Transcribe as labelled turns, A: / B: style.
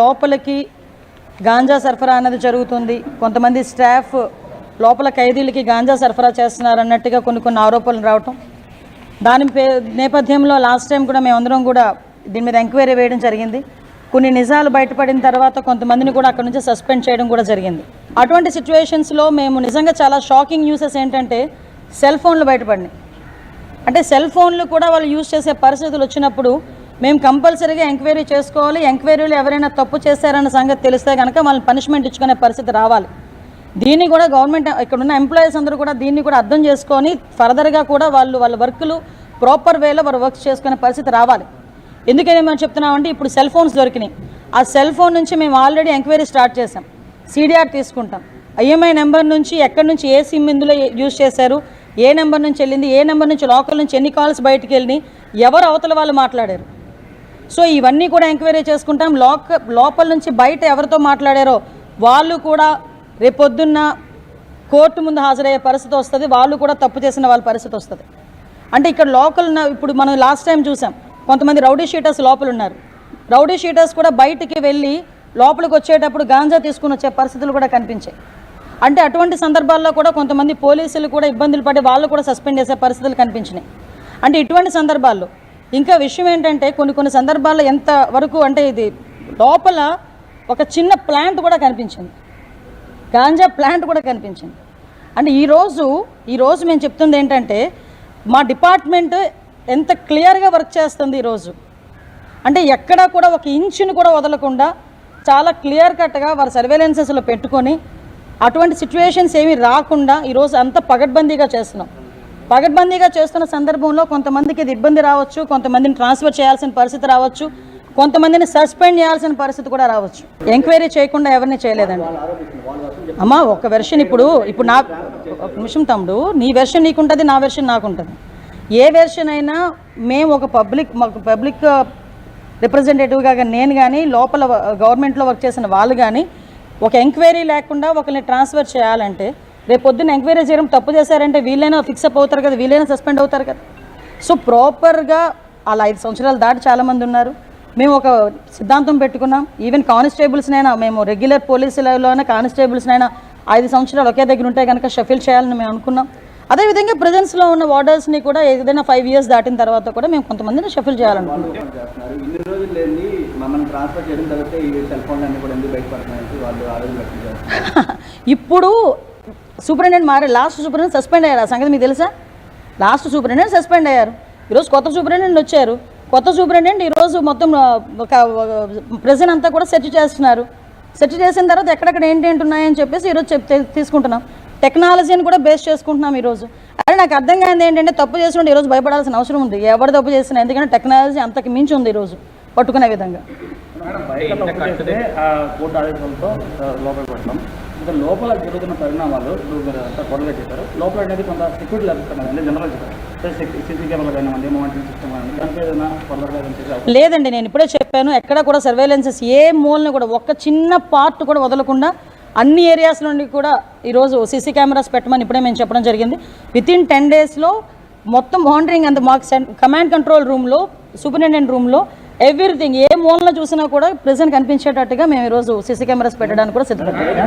A: లోపలికి గాంజా సరఫరా అన్నది జరుగుతుంది. కొంతమంది స్టాఫ్ లోపల ఖైదీలకి గాంజా సరఫరా చేస్తున్నారు అన్నట్టుగా కొన్ని కొన్ని ఆరోపణలు రావటం. దాని పే నేపథ్యంలో లాస్ట్ టైం కూడా మేమందరం కూడా దీని మీద ఎంక్వైరీ వేయడం జరిగింది. కొన్ని నిజాలు బయటపడిన తర్వాత కొంతమందిని కూడా అక్కడ నుంచి సస్పెండ్ చేయడం కూడా జరిగింది. అటువంటి సిచ్యువేషన్స్లో మేము నిజంగా చాలా షాకింగ్ న్యూసెస్ ఏంటంటే సెల్ ఫోన్లు బయటపడినాయి. అంటే సెల్ ఫోన్లు కూడా వాళ్ళు యూజ్ చేసే పరిస్థితులు వచ్చినప్పుడు మేము కంపల్సరీగా ఎంక్వైరీ చేసుకోవాలి. ఎంక్వైరీలో ఎవరైనా తప్పు చేశారన్న సంగతి తెలిస్తే కనుక వాళ్ళని పనిష్మెంట్ ఇచ్చుకునే పరిస్థితి రావాలి. దీన్ని కూడా గవర్నమెంట్ ఇక్కడ ఉన్న ఎంప్లాయీస్ అందరూ కూడా దీన్ని కూడా అర్థం చేసుకొని ఫర్దర్గా కూడా వాళ్ళు వాళ్ళ వర్క్లు ప్రాపర్ వేలో వారు వర్క్ చేసుకునే పరిస్థితి రావాలి. ఎందుకని మేము చెప్తున్నామంటే ఇప్పుడు సెల్ ఫోన్స్ దొరికినాయి. ఆ సెల్ ఫోన్ నుంచి మేము ఆల్రెడీ ఎంక్వైరీ స్టార్ట్ చేసాం సీడీఆర్ తీసుకుంటాం. ఐఎంఐ నెంబర్ నుంచి ఎక్కడి నుంచి ఏ సిమ్ ఇందులో యూజ్ చేశారు ఏ నెంబర్ నుంచి వెళ్ళింది ఏ నెంబర్ నుంచి లోకల్ నుంచి ఎన్ని కాల్స్ బయటికి వెళ్ళి ఎవరు అవతల వాళ్ళు మాట్లాడారు. సో ఇవన్నీ కూడా ఎంక్వైరీ చేసుకుంటాం. లోక లోపల నుంచి బయట ఎవరితో మాట్లాడారో వాళ్ళు కూడా రేపొద్దున్న కోర్టు ముందు హాజరయ్యే పరిస్థితి వస్తుంది. వాళ్ళు కూడా తప్పు చేసిన వాళ్ళ పరిస్థితి వస్తుంది. అంటే ఇక్కడ లోకల్ ఉన్న- ఇప్పుడు మనం లాస్ట్ టైం చూసాం. కొంతమంది రౌడీ షీటర్స్ లోపల ఉన్నారు. రౌడీ షీటర్స్ కూడా బయటికి వెళ్ళి లోపలికి వచ్చేటప్పుడు గాంజా తీసుకుని వచ్చే పరిస్థితులు కూడా కనిపించాయి. అంటే అటువంటి సందర్భాల్లో కూడా కొంతమంది పోలీసులు కూడా ఇబ్బందులు పడి వాళ్ళు కూడా సస్పెండ్ చేసే పరిస్థితులు కనిపించినాయి. అంటే ఇటువంటి సందర్భాల్లో ఇంకా విషయం ఏంటంటే కొన్ని కొన్ని సందర్భాల్లో ఎంత వరకు అంటే ఇది లోపల ఒక చిన్న ప్లాంట్ కూడా కనిపించింది. గాంజా ప్లాంట్ కూడా కనిపించింది. అంటే ఈరోజు ఈరోజు మేము చెప్తుంది ఏంటంటే మా డిపార్ట్మెంట్ ఎంత క్లియర్గా వర్క్ చేస్తుంది ఈరోజు అంటే ఎక్కడా కూడా ఒక ఇంచుని కూడా వదలకుండా చాలా క్లియర్ కట్గా వారి సర్వేలెన్సెస్లో పెట్టుకొని అటువంటి సిచ్యువేషన్స్ ఏమీ రాకుండా ఈరోజు అంత పగడ్బందీగా చేస్తున్నాం. పగడ్బందీగా చేస్తున్న సందర్భంలో కొంతమందికి ఇది ఇబ్బంది రావచ్చు కొంతమందిని ట్రాన్స్ఫర్ చేయాల్సిన పరిస్థితి రావచ్చు కొంతమందిని సస్పెండ్ చేయాల్సిన పరిస్థితి కూడా రావచ్చు. ఎంక్వైరీ చేయకుండా ఎవరిని చేయలేదండి. అమ్మా ఒక వెర్షన్ ఇప్పుడు ఇప్పుడు నా ఒక నిమిషం తమ్ముడు నీ వెర్షన్ నీకుంటుంది నా వెర్షన్ నాకుంటుంది. ఏ వెర్షన్ అయినా మేము ఒక పబ్లిక్ మాకు పబ్లిక్ రిప్రజెంటేటివ్గా uh, నేను కానీ లోపల గవర్నమెంట్లో వర్క్ చేసిన వాళ్ళు కానీ ఒక ఎంక్వైరీ లేకుండా ఒకరిని ట్రాన్స్ఫర్ చేయాలంటే రేపు పొద్దున్న ఎంక్వైరీ చేయడం తప్పు చేశారంటే వీళ్ళైనా ఫిక్స్ అప్ అవుతారు కదా వీళ్ళైనా సస్పెండ్ అవుతారు కదా. సో ప్రాపర్గా అలా ఐదు సంవత్సరాలు దాటి చాలామంది ఉన్నారు. మేము ఒక సిద్ధాంతం పెట్టుకున్నాం. ఈవెన్ కానిస్టేబుల్స్నైనా మేము రెగ్యులర్ పోలీసులలోనే కానిస్టేబుల్స్నైనా ఐదు సంవత్సరాలు ఒకే దగ్గర ఉంటే కనుక షఫిల్ చేయాలని మేము అనుకున్నాం. అదేవిధంగా ప్రజెన్స్లో ఉన్న వార్డర్స్ని కూడా ఏదైనా ఫైవ్ ఇయర్స్ దాటిన తర్వాత కూడా మేము కొంతమందిని షఫిల్
B: చేస్తున్నారు?
A: ఇప్పుడు సూపరింటెండెంట్ మారే లాస్ట్ సూపరింటెండెంట్ సస్పెండ్ అయ్యారు. ఆ సంగతి మీకు తెలుసా? లాస్ట్ సూపరింటెండెంట్ సస్పెండ్ అయ్యారు. ఈరోజు కొత్త సూపరింటెండెంట్ వచ్చారు. కొత్త సూపరింటెండెంట్ ఈరోజు మొత్తం ప్రజెంట్ అంతా కూడా సెర్చ్ చేస్తున్నారు. సెర్చ్ చేసిన తర్వాత ఎక్కడెక్కడ ఏంటి ఏంటి ఉన్నాయని చెప్పేసి ఈరోజు చెప్ తీసుకుంటున్నాం. టెక్నాలజీని కూడా బేస్ చేసుకుంటున్నాం ఈరోజు. అదే నాకు అర్థం కానిది ఏంటంటే తప్పు చేసినట్టు ఈరోజు భయపడాల్సిన అవసరం ఉంది. ఎవరు తప్పు చేసినా ఎందుకంటే టెక్నాలజీ అంతకు మించి ఉంది ఈరోజు పట్టుకునే విధంగా.
B: అంటే లోపల జరుగుతున్న పరిణామాలు ఇప్పుడు మీరు అంతా గొడవలు చెప్పారు లోపల అనేది కొంత సెక్యూరిటీ లభిస్తున్నది జనరల్ చెప్పారు సీసీ కానివ్వండి మానిటరింగ్ సిస్టమ్ కానివ్వండి దానిపై ఏదైనా ఫర్దర్గా
A: లేదండి నేను ఇప్పుడే చెప్పాను ఎక్కడ కూడా సర్వేలెన్సెస్ ఏ మూలని కూడా ఒక్క చిన్న పార్ట్ కూడా వదలకుండా అన్ని ఏరియాస్ నుండి కూడా ఈరోజు సీసీ కెమెరాస్ పెట్టమని ఇప్పుడే మేము చెప్పడం జరిగింది. విత్ ఇన్ టెన్ డేస్లో మొత్తం మానిటరింగ్ అంత మాకు కమాండ్ కంట్రోల్ రూమ్లో సూపరింటెండెంట్ రూమ్లో ఎవ్రీథింగ్ ఏ మూలన చూసినా కూడా ప్రెజెంట్ కనిపించేటట్టుగా మేము ఈరోజు సీసీ కెమెరాస్ పెట్టడానికి కూడా సిద్ధపడ్డాము.